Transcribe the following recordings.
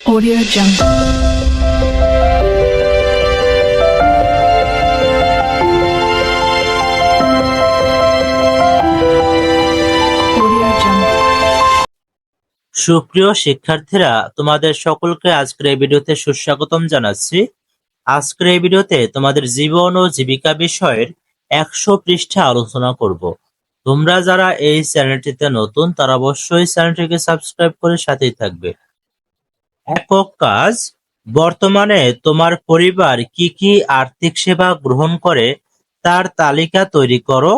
Audio Jungle. সুপ্রিয় শিক্ষার্থীরা, তোমাদের সকলকে আজকের এই ভিডিওতে সুস্বাগতম জানাচ্ছি। আজকের এই ভিডিওতে তোমাদের জীবন ও জীবিকা বিষয়ের একশো পৃষ্ঠা আলোচনা করব। তোমরা যারা এই চ্যানেলটিতে নতুন, তারা অবশ্যই চ্যানেলটিকে সাবস্ক্রাইব করে সাথেই থাকবে। একক কাজ, বর্তমানে তোমার পরিবার কি কি আর্থিক সেবা গ্রহণ করে, তার তালিকা তৈরি করো।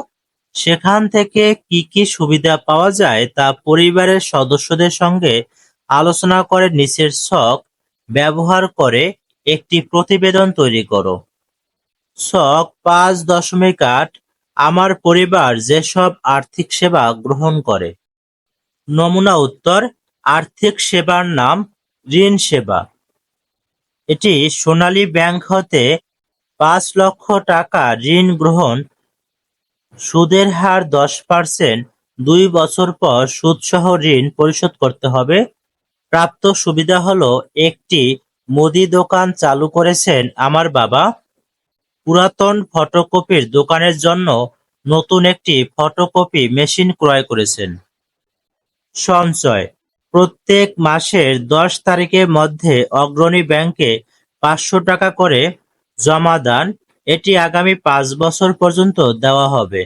সেখান থেকে কি কি সুবিধা পাওয়া যায় তা পরিবারের সদস্যদের সঙ্গে আলোচনা করে নিচের ছক, ব্যবহার করে একটি প্রতিবেদন তৈরি করো। ছক পাঁচ দশমিক আট, আমার পরিবার যেসব আর্থিক সেবা গ্রহণ করে। নমুনা উত্তর, আর্থিক সেবার নাম ঋণ সেবা। এটি সোনালী ব্যাংক হতে পাঁচ লক্ষ টাকা ঋণ গ্রহণ, সুদের হার দশ পার্সেন্ট, দুই বছর পর সুদসহ ঋণ পরিশোধ করতে হবে। প্রাপ্ত সুবিধা হলো একটি মুদি দোকান চালু করেছেন আমার বাবা। পুরাতন ফটোকপির দোকানের জন্য নতুন একটি ফটোকপি মেশিন ক্রয় করেছেন। সঞ্চয়। প্রত্যেক মাসের দশ তারিখের মধ্যে অগ্রণী ব্যাংকে পাঁচশো টাকা করে জমা দান। এটি আগামী পাঁচ বছর পর্যন্ত দেওয়া হবে।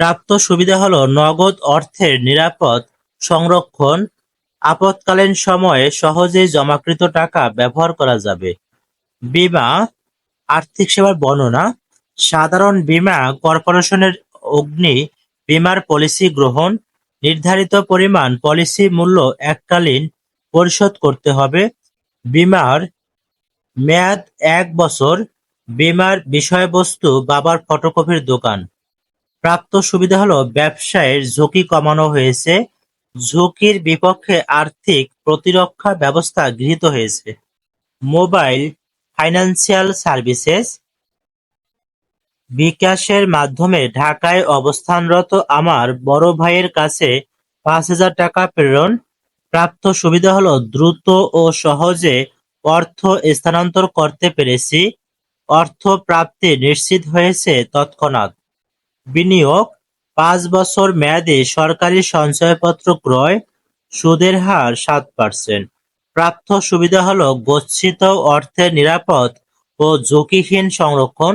প্রাপ্ত সুবিধা হলো নগদ অর্থের নিরাপদ সংরক্ষণ। আপৎকালীন সময়ে সহজেই জমাকৃত টাকা ব্যবহার করা যাবে। বিমা, আর্থিক সেবার বর্ণনা, সাধারণ বীমা কর্পোরেশনের অগ্নি বিমার পলিসি গ্রহণ নির্ধারিত পরিমাণ পলিসি মূল্য এককালীন পরিশোধ করতে হবে। বীমার মেয়াদ এক বছর। বীমার বিষয়বস্তু, বাবার ফটোকপির দোকান। প্রাপ্ত সুবিধা হলো ব্যবসায়ের ঝুঁকি কমানো হয়েছে। ঝুঁকির বিপক্ষে আর্থিক প্রতিরক্ষা ব্যবস্থা গৃহীত হয়েছে। মোবাইল, ফাইন্যান্সিয়াল সার্ভিসেস বিকাশের মাধ্যমে ঢাকায় অবস্থানরত আমার বড় ভাইয়ের কাছে পাঁচ হাজার টাকা প্রেরণ। প্রাপ্ত সুবিধা হলো দ্রুত ও সহজে অর্থ স্থানান্তর করতে পেরেছি। অর্থ প্রাপ্তি নিশ্চিত হয়েছে তৎক্ষণাৎ। বিনিয়োগ, পাঁচ বছর মেয়াদী সরকারি সঞ্চয়পত্র ক্রয়, সুদের হার সাত পার্সেন্ট। প্রাপ্ত সুবিধা হলো গচ্ছিত অর্থের নিরাপদ ও ঝুঁকিহীন সংরক্ষণ।